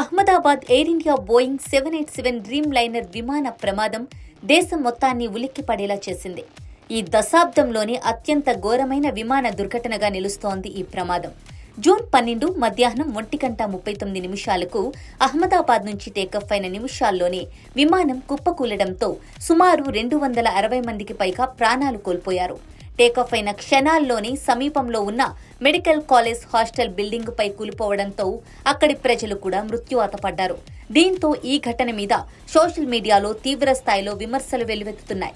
Ahmedabad Air India Boeing seven eight seven Dreamliner విమాన ప్రమాదం దేశం మొత్తాన్ని ఉలిక్కిపడేలా చేసింది. ఈ దశాబ్దంలోని అత్యంత ఘోరమైన విమాన దుర్ఘటనగా నిలుస్తోంది ఈ ప్రమాదం. జూన్ పన్నెండు మధ్యాహ్నం ఒంటి గంట ముప్పై తొమ్మిది నిమిషాలకు అహ్మదాబాద్ నుంచి టేకఫ్ అయిన నిమిషాల్లోనే విమానం కుప్పకూలడంతో సుమారు రెండు వందల అరవై మందికి పైగా ప్రాణాలు కోల్పోయారు. టేకాఫ్ అయిన క్షణాల్లోనే సమీపంలో ఉన్న మెడికల్ కాలేజ్ హాస్టల్ బిల్డింగ్ పై కూలిపోవడంతో అక్కడి ప్రజలు కూడా మృత్యువాత పడ్డారు. దీంతో ఈ ఘటన మీద సోషల్ మీడియాలో తీవ్ర స్థాయిలో విమర్శలు వెల్లువెత్తుతున్నాయి.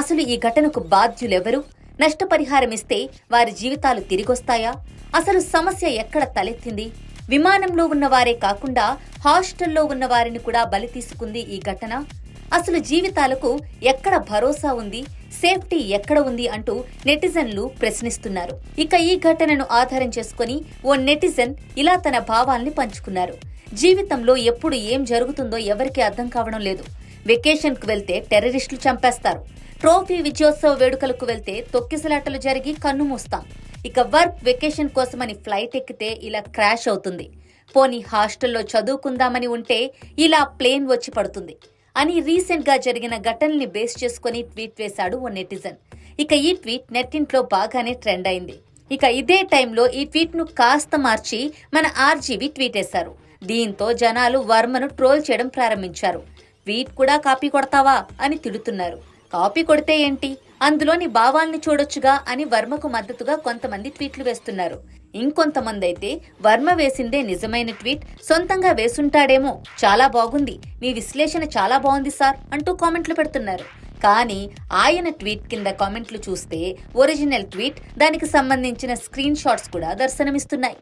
అసలు ఈ ఘటనకు బాధ్యులెవరు? నష్టపరిహారం ఇస్తే వారి జీవితాలు తిరిగొస్తాయా? అసలు సమస్య ఎక్కడ తలెత్తింది? విమానంలో ఉన్న వారే కాకుండా హాస్టల్లో ఉన్న వారిని కూడా బలి తీసుకుంది ఈ ఘటన. అసలు జీవితాలకు ఎక్కడ భరోసా ఉంది సేఫ్టీ ఎక్కడ ఉంది అంటూ నెటిజన్లు ప్రశ్నిస్తున్నారు. ఇక ఈ ఘటనను ఆధారం చేసుకుని ఓ నెటిజన్ ఇలా తన భావాల్ని పంచుకున్నారు. జీవితంలో ఎప్పుడు ఏం జరుగుతుందో ఎవరికీ అర్థం కావడం లేదు. వెకేషన్కు వెళ్తే టెర్రరిస్టులు చంపేస్తారు. ట్రోఫీ విజయోత్సవ వేడుకలకు వెళ్తే తొక్కిసలాటలు జరిగి కన్ను మూస్తాం. ఇక వర్క్ వెకేషన్ కోసమని ఫ్లైట్ ఎక్కితే ఇలా క్రాష్ అవుతుంది. పోనీ హాస్టల్లో చదువుకుందామని ఉంటే ఇలా ప్లేన్ వచ్చి పడుతుంది. అని రీసెంట్గా జరిగిన ఘటనల్ని బేస్ చేసుకుని ట్వీట్ వేశాడు ఓ నెటిజన్. ఇక ఈ ట్వీట్ నెట్టింట్లో బాగానే ట్రెండ్ అయింది. ఇక ఇదే టైంలో ఈ ట్వీట్ను కాస్త మార్చి మన ఆర్జీవి ట్వీట్ వేశారు. దీంతో జనాలు వర్మను ట్రోల్ చేయడం ప్రారంభించారు. ట్వీట్ కూడా కాపీ కొడతావా? అని తిడుతున్నారు. కాపీ కొడితే ఏంటి? అందులోని భావాల్ని చూడొచ్చుగా అని వర్మకు మద్దతుగా కొంతమంది ట్వీట్లు వేస్తున్నారు. ఇంకొంతమంది అయితే వర్మ వేసిందే నిజమైన ట్వీట్ సొంతంగా వేసుంటాడేమో. చాలా బాగుంది. మీ విశ్లేషణ చాలా బాగుంది సార్ అంటూ కామెంట్లు పెడుతున్నారు. కానీ ఆయన ట్వీట్ కింద కామెంట్లు చూస్తే ఒరిజినల్ ట్వీట్ దానికి సంబంధించిన స్క్రీన్ షాట్స్ కూడా దర్శనమిస్తున్నాయి.